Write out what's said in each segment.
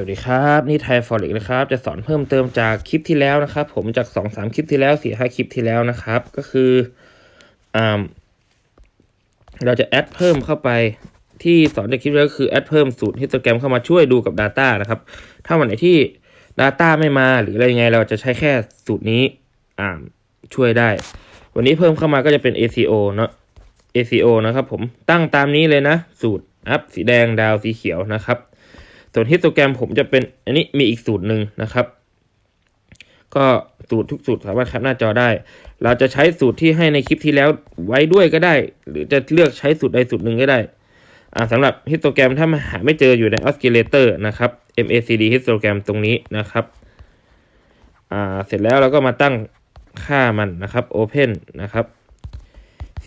วัสดีครับ นี่ไทยฟอร์เร็กนะครับ จะสอนเพิ่มเติมจากคลิปที่แล้วนะครับ ผมจากสองสามคลิปที่แล้วสี่ห้าคลิปที่แล้วนะครับ ก็คืออ่าเราจะแอดเพิ่มเข้าไปที่สอนในคลิปแล้วก็คือแอดเพิ่มสูตรฮิสโตแกรมเข้ามาช่วยดูกับ Data นะครับ ถ้าวันไหนที่ Data ไม่มาหรืออะไรยังไง เราจะใช้แค่สูตรนี้อ่าช่วยได้ วันนี้เพิ่มเข้ามาก็จะเป็น ACO เนาะ ACO นะครับ ผมตั้งตามนี้เลยนะ สูตรอัพสีแดงดาวสีเขียวนะครับ ส่วนฮิสโตแกรมผมจะเป็นอันนี้มีอีกสูตรหนึ่งนะครับ ก็สูตรทุกสูตรสามารถแคปหน้าจอได้ เราจะใช้สูตรที่ให้ในคลิปที่แล้วไว้ด้วยก็ได้ หรือจะเลือกใช้สูตรใดสูตรหนึ่งก็ได้อ่าสำหรับฮิสโตแกรมถ้ามาหาไม่เจออยู่ในออส c ิเลเตอร์นะครับ MACD ฮิสโตแกรมตรงนี้นะครับอ่าเสร็จแล้วเราก็มาตั้งค่ามันนะครับ Open นะครับ47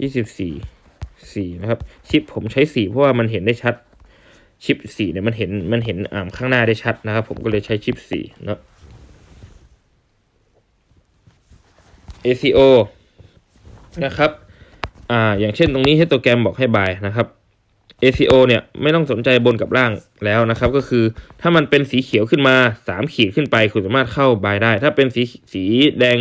ยี่ สี่นะครับ ชิปผมใช้สี่เพราะว่ามันเห็นได้ชัด ชิปสี่เนี่ยมันเห็นมันเห็นอ่าข้างหน้าได้ชัดนะครับ ผมก็เลยใช้ชิปสี่เนาะ ACO นะครับ อ่า อย่างเช่นตรงนี้ให้โปรแกรมบอกให้บายนะครับ ACO เนี่ยไม่ต้องสนใจบนกับล่างแล้วนะครับ ก็คือถ้ามันเป็นสีเขียวขึ้นมาสามขีดขึ้นไปคุณสามารถเข้าบายได้ ถ้าเป็นสีสีแดง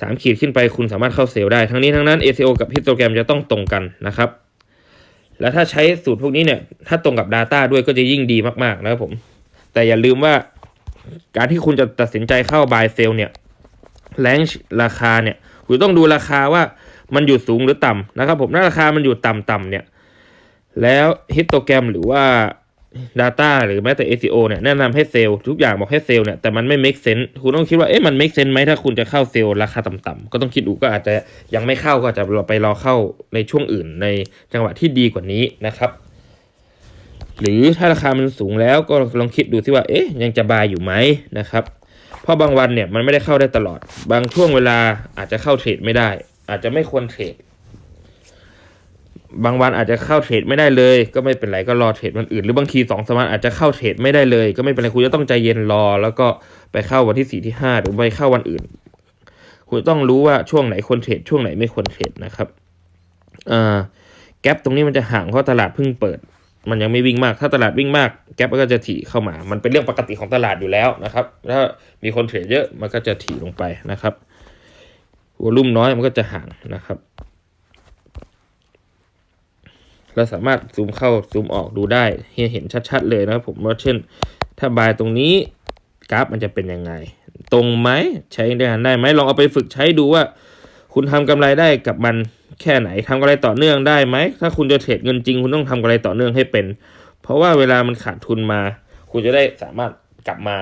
สามขีดขึ้นไปคุณสามารถเข้าเซลล์ได้ ทั้งนี้ทั้งนั้น ACO กับฮิสโตแกรมจะต้องตรงกันนะครับ แล้วถ้าใช้สูตรพวกนี้เนี่ย ถ้าตรงกับ Data ด้วยก็จะยิ่งดีมากๆนะครับผม แต่อย่าลืมว่าการที่คุณจะตัดสินใจเข้าบายเซลล์เนี่ยแรงราคาเนี่ย คุณต้องดูราคาว่ามันอยู่สูงหรือต่ำนะครับผมถ้าราคามันอยู่ต่ำๆเนี่ย แล้วฮิสโตแกรมหรือว่า Data หรือแม้แต่ ACO เนี่ยแนะนำให้เซลล์ทุกอย่างบอกให้เซลล์เนี่ยแต่มันไม่ make sense คุณต้องคิดว่าเอ๊ะมัน make sense ไหมถ้าคุณจะเข้าเซลล์ราคาต่ำๆก็ต้องคิดดูก็อาจจะยังไม่เข้าก็อาจจะไปรอเข้าในช่วงอื่นในจังหวะที่ดีกว่านี้นะครับหรือถ้าราคามันสูงแล้วก็ลองคิดดูที่ว่า เอ๊ะ ยังจะบายอยู่ไหมนะครับ เพราะบางวันเนี่ยมันไม่ได้เข้าได้ตลอด บางช่วงเวลาอาจจะเข้าเทรดไม่ได้ อาจจะไม่ควรเทรด บางวันอาจจะเข้าเทรดไม่ได้เลย ก็ไม่เป็นไรก็รอเทรดวันอื่น หรือบางทีสองสามวันอาจจะเข้าเทรดไม่ได้เลย ก็ไม่เป็นไรคุณจะต้องใจเย็นรอ แล้วก็ไปเข้าวันที่สี่ที่ห้าหรือไปเข้าวันอื่น คุณต้องรู้ว่าช่วงไหนควรเทรดช่วงไหนไม่ควรเทรดนะครับอ่าแกลบตรงนี้มันจะห่างเพราะตลาดเพิ่งเปิด มันยังไม่วิ่งมาก ถ้าตลาดวิ่งมากแกลบก็จะถี่เข้ามา มันเป็นเรื่องปกติของตลาดอยู่แล้วนะครับ ถ้ามีคนเทรดเยอะมันก็จะถี่ลงไปนะครับวอลุ่มน้อยมันก็จะห่างนะครับ เราสามารถซูมเข้าซูมออกดูได้เห็นชัดๆเลยนะครับผมว่าเช่น ถ้าบายตรงนี้กราฟมันจะเป็นยังไง ตรงไหมใช้งานได้ไหมลองเอาไปฝึกใช้ดูว่า คุณทำกำไรได้กับมันแค่ไหนทำกำไรต่อเนื่องได้ไหมถ้าคุณจะเทรดเงินจริง คุณต้องทำกำไรต่อเนื่องให้เป็น เพราะว่าเวลามันขาดทุนมา คุณจะได้สามารถกลับมา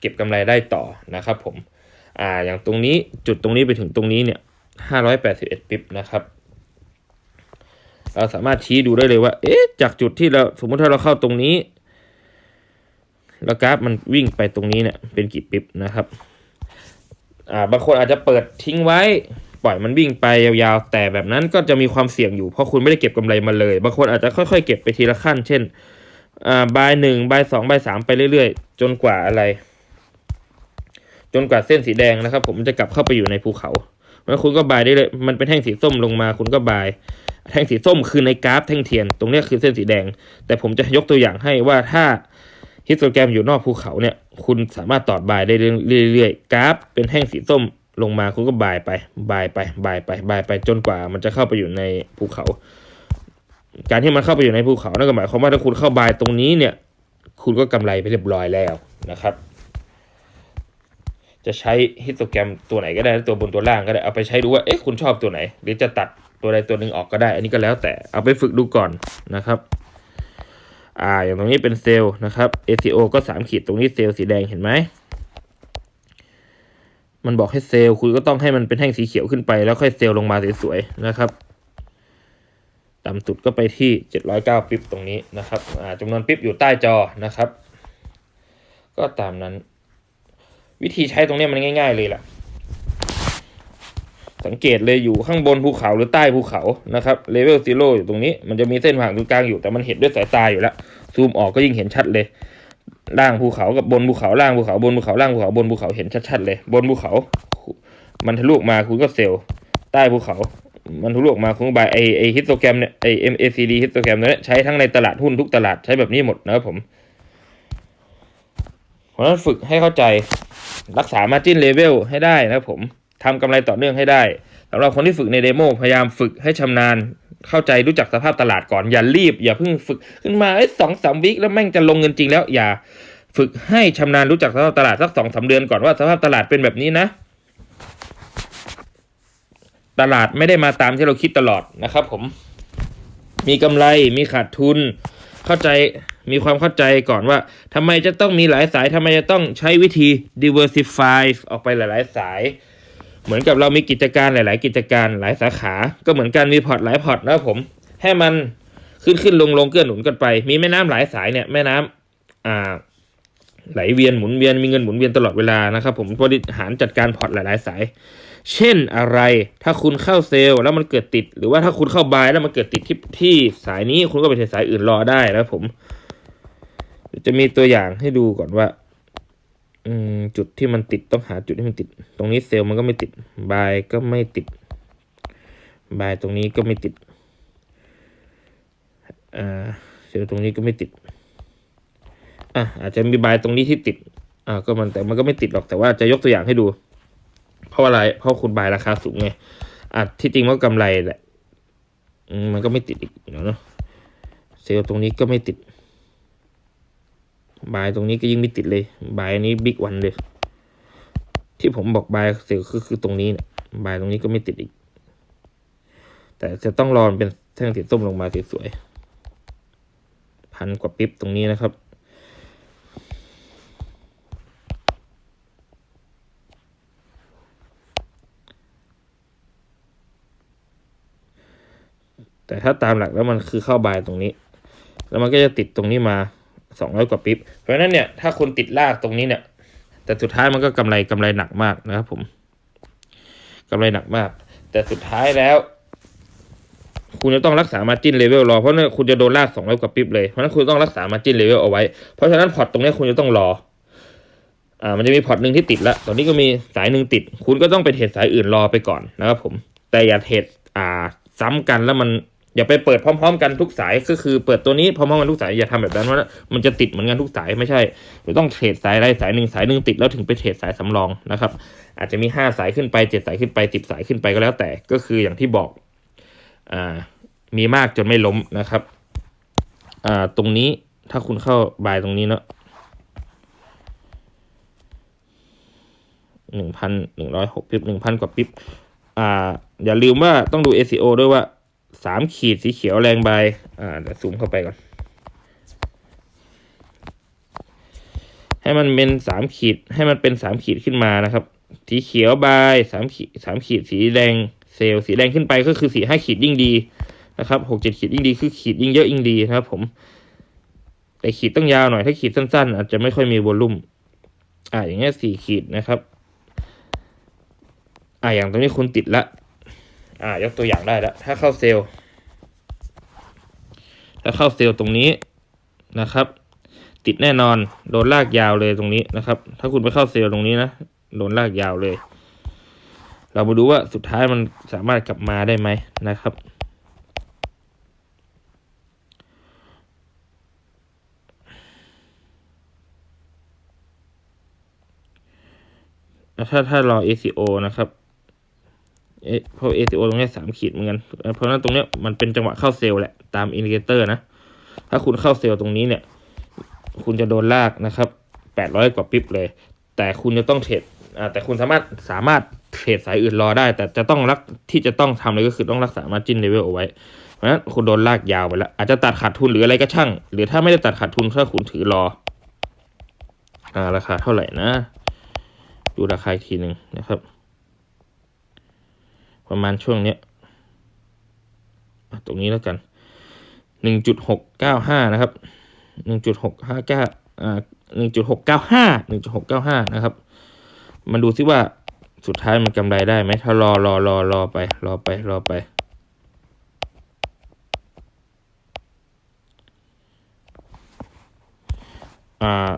เก็บกำไรได้ต่อนะครับผมอ่าอย่างตรงนี้จุดตรงนี้ไปถึงตรงนี้เนี่ยห้าร้อยแปดสิบเอ็ดปิ๊บนะครับ เราสามารถชี้ดูได้เลยว่า เอ๊ะ จากจุดที่เราสมมติถ้าเราเข้าตรงนี้ แล้วกราฟมันวิ่งไปตรงนี้เนี่ย เป็นกี่ปิ๊บนะครับ อ่า บางคนอาจจะเปิดทิ้งไว้ ปล่อยมันวิ่งไปยาวๆ แต่แบบนั้นก็จะมีความเสี่ยงอยู่ เพราะคุณไม่ได้เก็บกำไรมาเลย บางคนอาจจะค่อยๆ เก็บไปทีละขั้น เช่น อ่า บายหนึ่งบายสองบายสามไปเรื่อยๆ จนกว่าอะไร จนกว่าเส้นสีแดงนะครับ ผมจะกลับเข้าไปอยู่ในภูเขาแล้วคุณก็บายได้เลย มันเป็นแท่งสีส้มลงมา คุณก็บาย แท่งสีส้มคือในกราฟแท่งเทียน ตรงนี้คือเส้นสีแดง แต่ผมจะยกตัวอย่างให้ว่าถ้าฮิสโตแกรมอยู่นอกภูเขาเนี่ย คุณสามารถตอดบายได้เรื่อยๆ กราฟเป็นแท่งสีส้มลงมาคุณก็บายไป บายไป บายไป บายไปจนกว่ามันจะเข้าไปอยู่ในภูเขา การที่มันเข้าไปอยู่ในภูเขานั่นก็หมายความว่าถ้าคุณเข้าบายตรงนี้เนี่ย คุณก็กำไรไปเรียบร้อยแล้วนะครับ จะใช้ฮิสโตแกรมตัวไหนก็ได้ตัวบนตัวล่างก็ได้เอาไปใช้ดูว่าเอ๊ะคุณชอบตัวไหน หรือจะตัด ตัวใดตัวหนึ่งออกก็ได้ อันนี้ก็แล้วแต่เอาไปฝึกดูก่อนนะครับอ่าอย่างตรงนี้เป็นเซลล์นะครับ ACO ก็สามขีดตรงนี้เซลล์สีแดงเห็นไหมมันบอกให้เซลล์คุณก็ต้องให้มันเป็นแท่งสีเขียวขึ้นไปแล้วค่อยเซลล์ลงมาสวยๆนะครับต่ำสุดก็ไปที่เจ็ดร้อยเก้าปิ๊บตรงนี้นะครับอ่าจำนวนปิ๊บอยู่ใต้จอนะครับ ก็ตามนั้น วิธีใช้ตรงนี้มันง่าย ๆ เลยแหละ สังเกตเลยอยู่ข้างบนภูเขาหรือใต้ภูเขานะครับเลเวลซีโร่อยู่ตรงนี้ มันจะมีเส้นผ่านตรงกลางอยู่แต่มันเห็นด้วยสายตาอยู่แล้วซูมออกก็ยิ่งเห็นชัดเลย ล่างภูเขากับบนภูเขาล่างภูเขาบนภูเขาล่างภูเขาบนภูเขาเห็นชัดๆเลย บนภูเขา มันทะลุมาคุณก็เซลล์ใต้ภูเขา มันทุลุออกมาคุณก็บายไอไอฮิตโตแกรมเนี่ยไอ MACD ฮิตโตแกรมเนี่ยใช้ทั้งในตลาดหุ้นทุกตลาดใช้แบบนี้หมดนะครับผมเพราะฉะนั้นฝึกให้เข้าใจรักษา margin level ให้ได้นะครับผม ทำกำไรต่อเนื่องให้ได้สำหรับคนที่ฝึกในเดโมพยายามฝึกให้ชำนาญเข้าใจรู้จักสภาพตลาดก่อน อย่ารีบ อย่าเพิ่งฝึกขึ้นมาไอ้สองสามวิคแล้วแม่งจะลงเงินจริงแล้วอย่าฝึกให้ชำนาญรู้จักสภาพตลาดสักสองสาเดือนก่อนว่าสภาพตลาดเป็นแบบนี้นะ ตลาดไม่ได้มาตามที่เราคิดตลอดนะครับ ผม มีกำไรมีขาดทุน เข้าใจมีความเข้าใจก่อนว่าทำไมจะต้องมีหลายสายทำไมจะต้องใช้วิธี diversify ออกไปหลาย ๆ สาย เหมือนกับเรามีกิจการหลาย ๆ กิจการหลายสาขา ก็เหมือนกันมีพอร์ตหลายพอร์ตนะครับผม ให้มันขึ้นขึ้นลงลงเกื้อหนุนกันไป มีแม่น้ำหลายสายเนี่ยแม่น้ำอ่าไหลเวียนหมุนเวียนมีเงินหมุนเวียนตลอดเวลานะครับผมบริหารจัดการพอร์ตหลาย ๆ สาย เช่นอะไรถ้าคุณเข้าเซลล์แล้วมันเกิดติด หรือว่าถ้าคุณเข้าบายแล้วมันเกิดติดที่ที่สายนี้คุณก็ไปเทรดสายอื่นรอได้นะครับผม จะมีตัวอย่างให้ดูก่อนว่า อืมจุดที่มันติดต้องหาจุดที่มันติด ตรงนี้เซลล์มันก็ไม่ติดบายก็ไม่ติดบายตรงนี้ก็ไม่ติดอ่าเซลล์ตรงนี้ก็ไม่ติดอะอาจจะมีบายตรงนี้ที่ติดอ่าก็มันแต่มันก็ไม่ติดหรอกแต่ว่าจะยกตัวอย่างให้ดู เพราะอะไรเพราะคุณบายราคาสูงไงอะที่จริงมันก็กำไรแหละมมันก็ไม่ติดอีกเนาะเซลล์ตรงนี้ก็ไม่ติด บายตรงนี้ก็ยิ่งไม่ติดเลยบายอันนี้บิ๊กวันเลย ที่ผมบอกบายเซลล์คือคือตรงนี้เนี่ยบายตรงนี้ก็ไม่ติดอีก แต่จะต้องรอมันเป็นแท่งสีส้มลงมาสวยๆพันกว่าปิ๊บตรงนี้นะครับแต่ถ้าตามหลักแล้วมันคือเข้าบายตรงนี้ แล้วมันก็จะติดตรงนี้มา สองร้อยกว่าปิ๊บ เพราะฉะนั้นเนี่ยถ้าคุณติดลากตรงนี้เนี่ย แต่สุดท้ายมันก็กำไรกำไรหนักมากนะครับผมกำไรหนักมาก แต่สุดท้ายแล้ว คุณจะต้องรักษา margin level รอ เพราะนี่ยคุณจะโดนลากสองร้อยกว่าปิ๊บเลย เพราะฉะนั้นคุณต้องรักษา margin level เอาไว้ เพราะฉะนั้นพอร์ตตรงนี้คุณจะต้องรออ่ามันจะมีพอร์ตหนึ่งที่ติดล้วตอนนี้ก็มีสายหนึ่งติด คุณก็ต้องไปเทรดสายอื่นรอไปก่อนนะครับผม แต่อย่าเทรดอ่าซ้ำกันแล้วมัน อย่าไปเปิดพร้อม ๆ กันทุกสายก็คือเปิดตัวนี้พร้อมๆกันทุกสายอย่าทำแบบนั้นเพราะมันจะติดเหมือนกันทุกสายไม่ใช่เราต้องเทรดสายใดสายหนึ่งสายหนึ่งติดแล้วถึงไปเทรดสายสำรองนะครับ อาจจะมีห้าสายขึ้นไปเจ็ดสายขึ้นไปสิบสายขึ้นไปก็แล้วแต่ก็คืออย่างที่บอกอ่ามีมากจนไม่ล้มนะครับอ่าตรงนี้ถ้าคุณเข้าบายตรงนี้เนาะหนึ่งพันหนึ่งร้อยหกปิ๊บหนึ่งพันกว่าปิ๊บอ่าอย่าลืมว่าต้องดู SEO ด้วยว่า สามขีดสีเขียวแรงใบ อ่าเดี๋ยวซูมเข้าไปก่อน ให้มันเป็นสามขีด ให้มันเป็นสามขีดขึ้นมานะครับ สีเขียวใบสามขีดสามขีดสีแดงเซลล์สีแดงขึ้นไปก็คือสีห้าขีดยิ่งดีนะครับหกเจ็ดขีดยิ่งดีคือขีดยิ่งเยอะยิ่งดีนะครับ ผม แต่ขีดต้องยาวหน่อยถ้าขีดสั้น ๆ อาจจะไม่ค่อยมีวอลลุ่ม อ่าอย่างเงี้ยสี่ขีดนะครับ อ่าอย่างตรงนี้คุณติดละ อ่ายกตัวอย่างได้แล้ว ถ้าเข้าเซลล์ ถ้าเข้าเซลล์ตรงนี้นะครับ ติดแน่นอนโดนลากยาวเลยตรงนี้นะครับ ถ้าคุณไปเข้าเซลล์ตรงนี้นะโดนลากยาวเลย เรามาดูว่าสุดท้ายมันสามารถกลับมาได้ไหมนะครับถ้าถ้ารอ ACO นะครับ เอะเพราะ ACO ตรงนี้สามขีดเหมือนกัน เพราะนั้นตรงเนี้ยมันเป็นจังหวะเข้าเซลล์แหละ ตามอินดิเคเตอร์นะ ถ้าคุณเข้าเซลล์ตรงนี้เนี่ย คุณจะโดนลากนะครับแปดร้อยกว่าปิ๊บเลย แต่คุณจะต้องเทรดแต่คุณสามารถสามารถเทรดสายอื่นรอได้ แต่จะต้องรักที่จะต้องทำเลยก็คือต้องรักษา margin level เอาไว้ เพราะฉะนั้นคุณโดนลากยาวไปแล้ว อาจจะตัดขาดทุนหรืออะไรก็ช่าง หรือถ้าไม่ได้ตัดขาดทุนถ้าคุณถือรออ่าราคาเท่าไหร่นะ ดูราคาอีกทีหนึ่งนะครับ ประมาณช่วงเนี้ยตรงนี้แล้วกันหนึ่งจุดหกเก้าห้านะครับหนึ่งจุดหกห้าเก้าอ่าหนึ่งจุดหกเก้าห้าหนึ่งจุดหกเก้าห้านะครับมาดูซิว่าสุดท้ายมันกำไรได้ไหมถ้ารอรอรอรอไป รอไป รอไป อ่า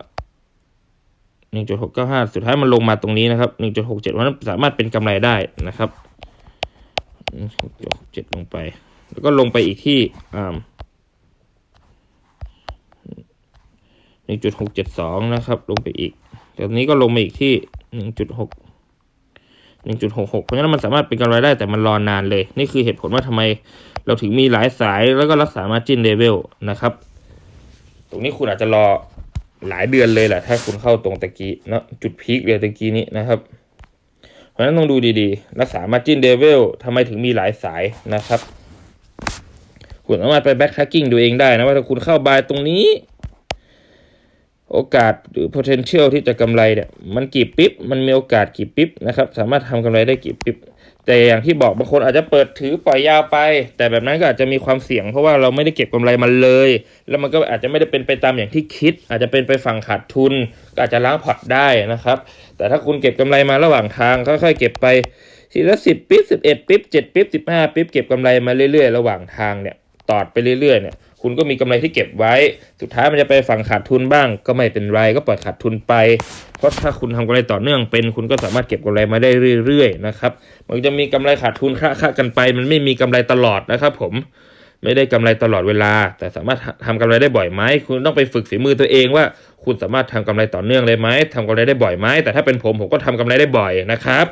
หนึ่งจุดหกเก้าห้าสุดท้ายมันลงมาตรงนี้นะครับหนึ่งจุดหกเจ็ดวันนั้นสามารถเป็นกำไรได้นะครับ หกเจ็ดลงไป แล้วก็ลงไปอีกที่อ่าหนึ่งจุดหกเจ็ดสองนะครับ ลงไปอีกแต่นี้ก็ลงมาอีกที่หนึ่งจุดหกหนึ่งจุดหกหกเพราะฉะนั้นมันสามารถเป็นกำไรได้แต่มันรอนานเลย นี่คือเหตุผลว่าทำไมเราถึงมีหลายสายแล้วก็รักษา margin level นะครับ ตรงนี้คุณอาจจะรอหลายเดือนเลยแหละถ้าคุณเข้าตรงตะกี้เนาะจุดพีคเลยตะกี้นี้นะครับ ราะฉะนั้นต้องดูดีๆ รักษา margin level ทำไมถึงมีหลายสายนะครับ คุณสามารถไป back tracking ดูเองได้นะว่าถ้าคุณเข้าบายตรงนี้ โอกาสหรือ potential ที่จะกำไรเนี่ยมันกี่ปิ๊บมันมีโอกาสกี่ปิ๊บนะครับสามารถทำกำไรได้กี่ปิ๊บแต่อย่างที่บอกบางคนอาจจะเปิดถือปล่อยยาวไป แต่แบบนั้นก็อาจจะมีความเสี่ยง เพราะว่าเราไม่ได้เก็บกำไรมันเลย แล้วมันก็อาจจะไม่ได้เป็นไปตามอย่างที่คิด อาจจะเป็นไปฝั่งขาดทุน ก็อาจจะล้างพอร์ตได้นะครับ แต่ถ้าคุณเก็บกำไรมาระหว่างทางค่อยๆเก็บไปทีละสิบปิ๊บสิบเอ็ดปิ๊บเจ็ดปิ๊บสิบห้าปิ๊บเก็บกำไรมาเรื่อยๆ ระหว่างทางเนี่ยตอดไปเรื่อยๆเนี่ย คุณก็มีกำไรที่เก็บไว้ สุดท้ายมันจะไปฝั่งขาดทุนบ้าง ก็ไม่เป็นไรก็ปล่อยขาดทุนไป เพราะถ้าคุณทำกำไรต่อเนื่องเป็น คุณก็สามารถเก็บกำไรมาได้เรื่อยๆนะครับ มันจะมีกำไรขาดทุนค่าค่ากันไป มันไม่มีกำไรตลอดนะครับ ผมไม่ได้กำไรตลอดเวลา แต่สามารถทำกำไรได้บ่อยไหมคุณต้องไปฝึกฝีมือตัวเองว่า คุณสามารถทำกำไรต่อเนื่องเลยไหมทำกำไรได้บ่อยไหมแต่ถ้าเป็นผมผมก็ทำกำไรได้บ่อยนะครับ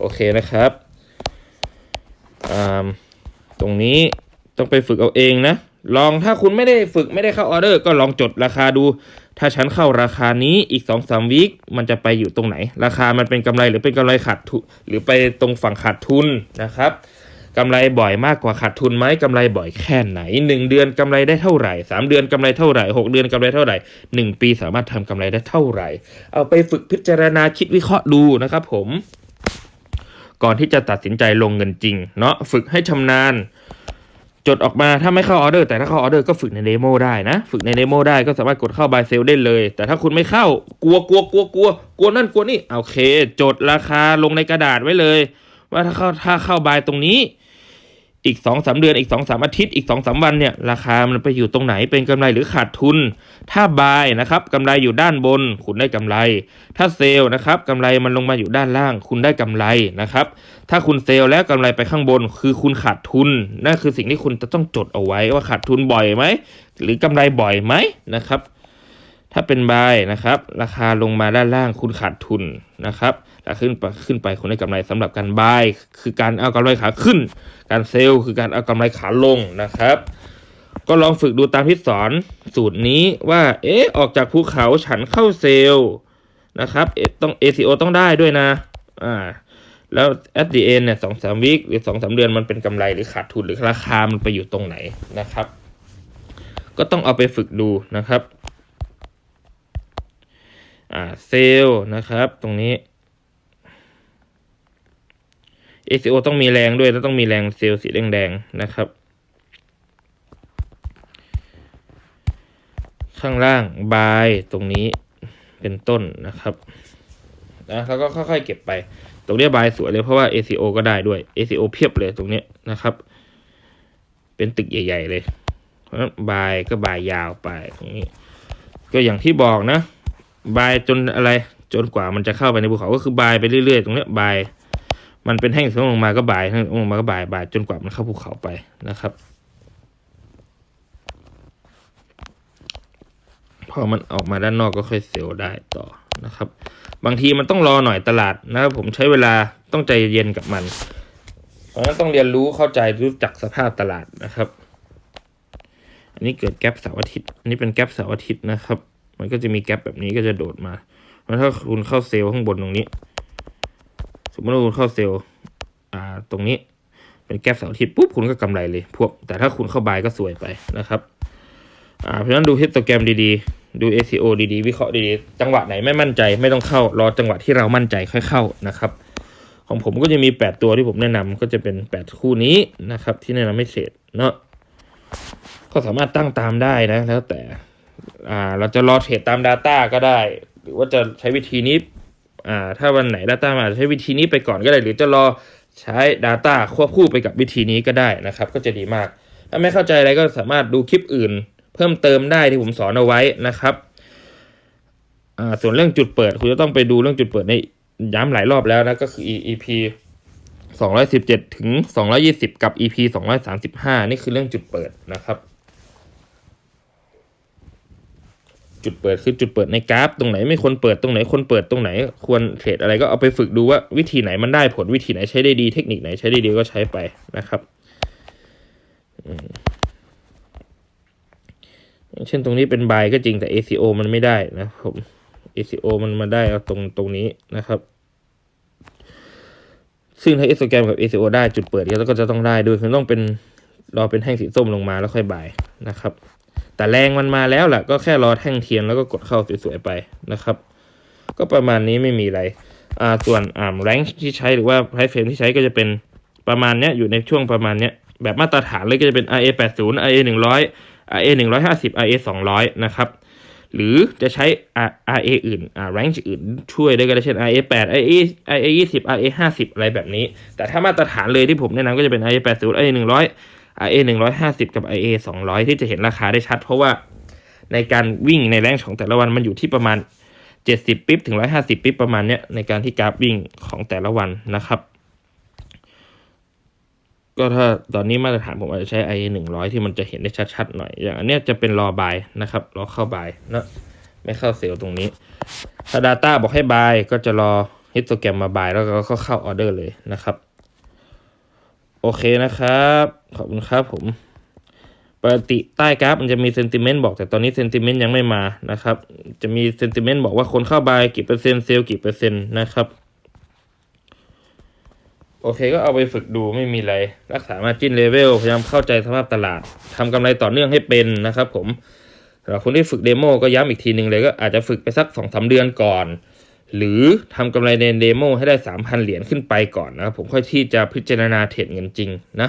โอเคนะครับอ่าตรงนี้ต้องไปฝึกเอาเองนะ ลองถ้าคุณไม่ได้ฝึกไม่ได้เข้าออเดอร์ ก็ลองจดราคาดู ถ้าฉันเข้าราคานี้อีก2อสามวิคมันจะไปอยู่ตรงไหน ราคามันเป็นกำไรหรือเป็นกำไรขาดทุนหรือไปตรงฝั่งขาดทุนนะครับกำไรบ่อยมากกว่าขาดทุนไหมกำไรบ่อยแค่ไหน 1 เดือนกำไรได้เท่าไหร่ 3 เดือนกำไรเท่าไหร่ 6 เดือนกำไรเท่าไหร่ 1 ปีสามารถทำกำไรได้เท่าไหร่ เอาไปฝึกพิจารณาคิดวิเคราะห์ดูนะครับผม ก่อนที่จะตัดสินใจลงเงินจริง เนาะฝึกให้ชำนาญ จดออกมาถ้าไม่เข้าออเดอร์แต่ถ้าเข้าออเดอร์ก็ฝึกในเดโมได้นะ ฝึกในเดโมได้ก็สามารถกดเข้าบายเซลได้เลย แต่ถ้าคุณไม่เข้ากลัวกลัวกลัวกลัวกลัวนั่นกลัวนี่โอเค จดราคาลงในกระดาษไว้เลย ว่าถ้าเข้าถ้าเข้าบายตรงนี้ อีกสองสามเดือนอีกสองสามอาทิตย์อีกสองสามวันเนี่ยราคามันไปอยู่ตรงไหนเป็นกำไรหรือขาดทุน ถ้าบายนะครับกำไรอยู่ด้านบน คุณได้กำไร ถ้าเซลล์นะครับกำไรมันลงมาอยู่ด้านล่าง คุณได้กำไรนะครับ ถ้าคุณเซลล์แล้วกำไรไปข้างบน คือคุณขาดทุนนั่นคือสิ่งที่คุณจะต้องจดเอาไว้ว่าขาดทุนบ่อยไหมหรือกำไรบ่อยไหมนะครับ ถ้าเป็นบายนะครับ ราคาลงมาด้านล่างคุณขาดทุนนะครับแต่ขึ้นไปขึ้นไปคุณได้กำไรสำหรับการบายคือการเอากำไรขาขึ้น การเซลล์คือการเอากำไรขาลงนะครับ ก็ลองฝึกดูตามที่สอนสูตรนี้ว่า เอ๊ะออกจากภูเขาฉันเข้าเซลล์นะครับเอต้อง ACO ต้องได้ด้วยนะอ่าแล้ว at the end เนี่ยสองสามวิคหรือสองสาเดือนมันเป็นกำไรหรือขาดทุนหรือราคามันไปอยู่ตรงไหนนะครับ ก็ต้องเอาไปฝึกดูนะครับ เซล์นะครับ ตรงนี้ ACO ต้องมีแรงด้วยแล้วต้องมีแรงเซล์สีแดงๆนะครับ ข้างล่างบายตรงนี้เป็นต้นนะครับนะแล้วก็ค่อยๆเก็บไป ตรงนี้บายสวยเลยเพราะว่า ACO ก็ได้ด้วย ACO เพียบเลยตรงนี้นะครับ เป็นตึกใหญ่ ๆ เลย เพราะนั้นบก็บายยาวไปตรงนี้ ก็อย่างที่บอกนะ บายจนอะไร จนกว่ามันจะเข้าไปในภูเขาก็คือบายไปเรื่อยๆตรงเนี้ยบาย มันเป็นแห้งสูงลงมาก็บายแห้งลงมาก็บายบายจนกว่ามันเข้าภูเขาไปนะครับพอมันออกมาด้านนอกก็ค่อยเซลล์ได้ต่อนะครับ บางทีมันต้องรอหน่อยตลาดนะครับผมใช้เวลาต้องใจเย็นกับมัน เพราะฉะนั้นต้องเรียนรู้เข้าใจรู้จักสภาพตลาดนะครับ อันนี้เกิดแกลบเสาร์อาทิตย์อันนี้เป็นแกลบเสาร์อาทิตย์นะครับ มันก็จะมีแกลบแบบนี้ก็จะโดดมาเพราะถ้าคุณเข้าเซลล์ข้างบนตรงนี้ สมมติว่าคุณเข้าเซลล์อ่าตรงนี้เป็นแกลบเสาร์อาทิตย์ปุ๊บคุณก็กำไรเลยพวกแต่ถ้าคุณเข้าบายก็สวยไปนะครับอ่าเพราะฉะนั้นดูฮิสโตแกรมดีๆ ดู ACO ดีๆ วิเคราะห์ดีๆ จังหวะไหนไม่มั่นใจไม่ต้องเข้ารอจังหวะที่เรามั่นใจค่อยเข้านะครับของผมก็จะมี 8 ตัวที่ผมแนะนำก็จะเป็น 8 คู่นี้นะครับ ที่แนะนำให้เทรดเนาะก็สามารถตั้งตามได้นะแล้วแต่ อ่าเราจะรอเทรดตาม Data ก็ได้ หรือว่าจะใช้วิธีนี้อ่าถ้าวันไหน Data มาใช้วิธีนี้ไปก่อนก็ได้ หรือจะรอใช้ Data ควบคู่ไปกับวิธีนี้ก็ได้นะครับ ก็จะดีมาก ถ้าไม่เข้าใจอะไรก็สามารถดูคลิปอื่น เพิ่มเติมได้ที่ผมสอนเอาไว้นะครับอ่าส่วนเรื่องจุดเปิดคุณจะต้องไปดูเรื่องจุดเปิดในย้ำหลายรอบแล้วนะก็คือ EP 217 ถึง 220 กับ EP 235 นี่คือเรื่องจุดเปิดนะครับ จุดเปิดคือจุดเปิดในกราฟ ตรงไหนไม่ควรเปิดตรงไหนควรเปิดตรงไหน ควรเทรดอะไรก็เอาไปฝึกดูว่าวิธีไหนมันได้ผลวิธีไหนใช้ได้ดีเทคนิคไหนใช้ได้ดีก็ใช้ไปนะครับอย่างเช่นตรงนี้เป็นบายก็จริงแต่ ACO มันไม่ได้นะครับผม ACO มันมาได้เอาตรงตรงนี้นะครับ ซึ่งถ้า s อ g แกรมกับ ACO ได้จุดเปิดก็จะต้องได้ด้วยคือต้องเป็นรอเป็นแท่งสีส้มลงมาแล้วค่อยบายนะครับ แต่แรงมันมาแล้วแหละก็แค่รอแท่งเทียนแล้วก็กดเข้าสวยๆไปนะครับ ก็ประมาณนี้ไม่มีอะไรอ่าส่วนอ่าแรงที่ใช้หรือว่าไพรเฟรมที่ใช้ก็จะเป็นประมาณเนี้ยอยู่ในช่วงประมาณเนี้ยแบบมาตรฐานเลยก็จะเป็น RA 80 RA 100 RA 150 RA 200 นะครับ หรือจะใช้ RA อื่นอ range อื่นช่วยได้ก็ได้เช่น RA 8 RA RA 20 RA 50 อะไรแบบนี้ แต่ถ้ามาตรฐานเลยที่ผมแนะนำก็จะเป็น RA 80 RA 100 RA 150 กับ RA 200 ที่จะเห็นราคาได้ชัด เพราะว่าในการวิ่งในแรงของแต่ละวันมันอยู่ที่ประมาณ 70 ปิ๊บถึง 150 ปิ๊บประมาณเนี้ยในการที่กราฟวิ่งของแต่ละวันนะครับ ก็ถ้าตอนนี้มาตรฐานผมอาจจะใช้ IA 100 ที่มันจะเห็นได้ชัดๆหน่อย อย่างอันเนี้ยจะเป็นรอบายนะครับรอเข้าบายนะไม่เข้าเซลล์ตรงนี้ ถ้า Data บอกให้บายก็จะรอฮิตโตแกรมมาบายแล้วก็เข้าออเดอร์เลยนะครับ โอเคนะครับ ขอบคุณครับผมปกติใต้กราฟมันจะมีเซนติเมนต์บอกแต่ตอนนี้เซนติเมนต์ยังไม่มานะครับ จะมีเซนติเมนต์บอกว่าคนเข้าบายกี่เปอร์เซ็นต์เซลล์กี่เปอร์เซ็นต์นะครับ โอเคก็เอาไปฝึกดูไม่มีอะไร รักษามาจินเลเวลพยายามเข้าใจสภาพตลาดทำกำไรต่อเนื่องให้เป็นนะครับ ผมสำหรับคนที่ฝึกเดโมก็ย้ำอีกทีหนึ่งเลยก็อาจจะฝึกไปสักสองสาเดือนก่อน หรือทำกำไรในเดโมให้ได้สามพันเหรียญขึ้นไปก่อนนะครับผมค่อยที่จะพิจารณาเทรดเงินจริงนะ